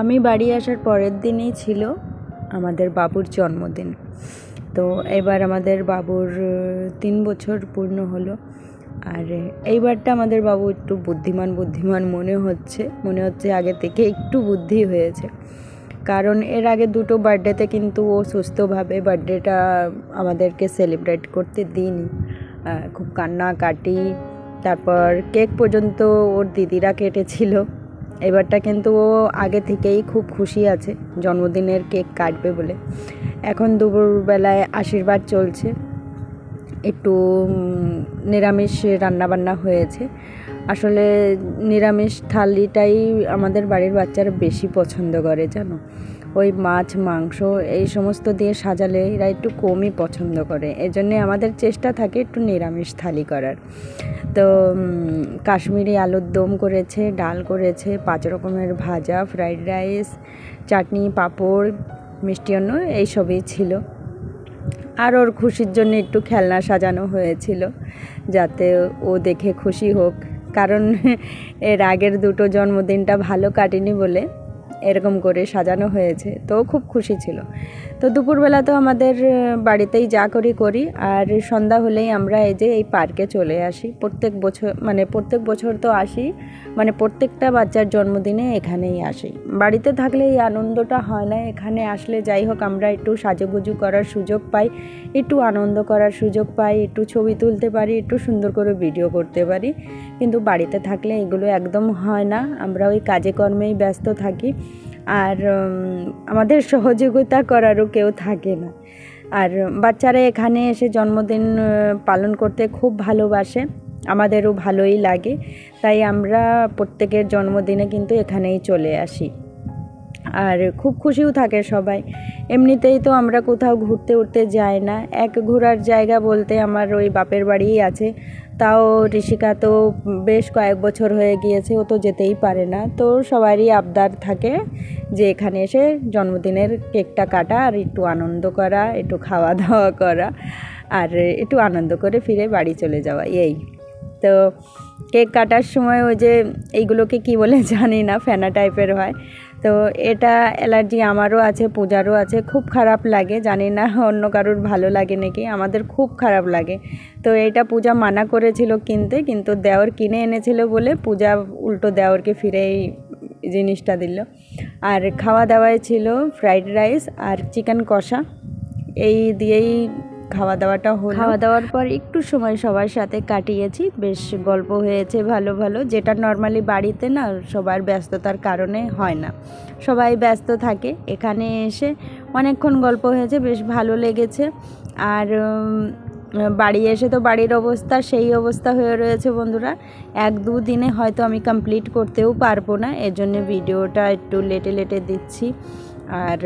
আমি বাড়ি আসার পরের দিনই ছিল আমাদের বাবুর জন্মদিন। তো এবার আমাদের বাবুর তিন বছর পূর্ণ হলো। আর এইবারটা আমাদের বাবু একটু বুদ্ধিমান বুদ্ধিমান মনে হচ্ছে। মনে হচ্ছে আগে থেকে একটু বুদ্ধি হয়েছে। কারণ এর আগে দুটো বার্থডেতে কিন্তু ও সুস্থভাবে বার্থডেটা আমাদেরকে সেলিব্রেট করতে দিইনি। খুব কান্নাকাটি। তারপর কেক পর্যন্ত ওর দিদিরা কেটেছিল। এবারটা কিন্তু ও আগে থেকেই খুব খুশি আছে, জন্মদিনের কেক কাটবে বলে। এখন দুপুরবেলায় আশীর্বাদ চলছে, একটু নিরামিষ রান্নাবান্না হয়েছে। আসলে নিরামিষ থালিটাই আমাদের বাড়ির বাচ্চারা বেশি পছন্দ করে, জানো? ওই মাছ, মাংস এই সমস্ত দিয়ে সাজালে এরা একটু কমই পছন্দ করে। এজন্যে আমাদের চেষ্টা থাকে একটু নিরামিষ থালি করার। তো কাশ্মীরি আলুর দম করেছে, ডাল করেছে, পাঁচ রকমের ভাজা, ফ্রাইড রাইস, চাটনি, পাঁপড়, মিষ্টি অন্ন এইসবই ছিল। আর ওর খুশির জন্য একটু খেলনা সাজানো হয়েছিল যাতে ও দেখে খুশি হোক। কারণ এর আগের দুটো জন্মদিনটা ভালো কাটেনি বলে এরকম করে সাজানো হয়েছে, তো খুব খুশি ছিল। তো দুপুরবেলা তো আমাদের বাড়িতেই যা করি করি, আর সন্ধ্যা হলেই আমরা এই যে এই পার্কে চলে আসি। প্রত্যেক বছর মানে প্রত্যেক বছর তো আসি মানে প্রত্যেকটা বাচ্চার জন্মদিনে এখানেই আসি। বাড়িতে থাকলে এই আনন্দটা হয় না, এখানে আসলে যাই হোক আমরা একটু সাজুগুজু করার সুযোগ পাই, একটু আনন্দ করার সুযোগ পাই, একটু ছবি তুলতে পারি, একটু সুন্দর করে ভিডিও করতে পারি। কিন্তু বাড়িতে থাকলে এগুলো একদম হয় না, আমরা ওই কাজে কর্মেই ব্যস্ত থাকি। আর আমাদের সহযোগিতা করারও কেউ থাকে না। আর বাচ্চারা এখানে এসে জন্মদিন পালন করতে খুব ভালোবাসে। আমাদেরও ভালোই লাগে। তাই আমরা প্রত্যেকের জন্মদিনে কিন্তু এখানেই চলে আসি। আর খুব খুশিও থাকে সবাই। এমনিতেই তো আমরা কোথাও ঘুরতে উঠতে যাই না। এক ঘোরার জায়গা বলতে আমার ওই বাপের বাড়িই আছে। তাও ঋষিকা তো বেশ কয়েক বছর হয়ে গিয়েছে, ও তো যেতেই পারে না। তো সবারই আবদার থাকে যে এখানে এসে জন্মদিনের কেকটা কাটা আর একটু আনন্দ করা, একটু খাওয়া দাওয়া করা আর একটু আনন্দ করে ফিরে বাড়ি চলে যাওয়া, এই। তো কেক কাটার সময় ওই যে এইগুলোকে কি বলে জানি না, ফেনা টাইপের হয়। তো এটা অ্যালার্জি আমারও আছে, পূজারও আছে। খুব খারাপ লাগে, জানি না অন্য কারোর ভালো লাগে নাকি, আমাদের খুব খারাপ লাগে। তো এটা পূজা মানা করেছিল কিনতে, কিন্তু দেওর কিনে এনেছিল বলে পূজা উল্টো দেওরকে ফিরে এই জিনিসটা দিল। আর খাওয়া দাওয়ায় ছিল ফ্রাইড রাইস আর চিকেন কষা। এই দিয়েই খাওয়া দাওয়াটা হলো। খাওয়া দাওয়ার পর একটু সময় সবার সাথে কাটিয়েছি। বেশ গল্প হয়েছে, ভালো ভালো। যেটা নর্মালি বাড়িতে না, সবার ব্যস্ততার কারণে হয় না। সবাই ব্যস্ত থাকে, এখানে এসে অনেকক্ষণ গল্প হয়েছে, বেশ ভালো লেগেছে। আর বাড়ি এসে তো বাড়ির অবস্থা, সেই অবস্থা হয়ে রয়েছে বন্ধুরা। এক দু দিনে হয়তো আমি কমপ্লিট করতেও পারব না এর জন্য ভিডিওটা একটু লেটে লেটে দিচ্ছি। আর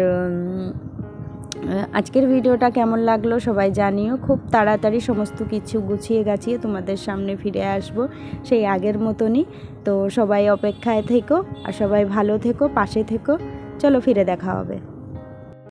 আজকের ভিডিওটা কেমন লাগল সবাই জানিও। খুব তাড়াতাড়ি সমস্ত কিছু গুছিয়ে গাছিয়ে তোমাদের সামনে ফিরে আসব সেই আগের মতনই। তো সবাই অপেক্ষায় থেকো আর সবাই ভালো থেকো, পাশে থেকো। চলো ফিরে দেখা হবে।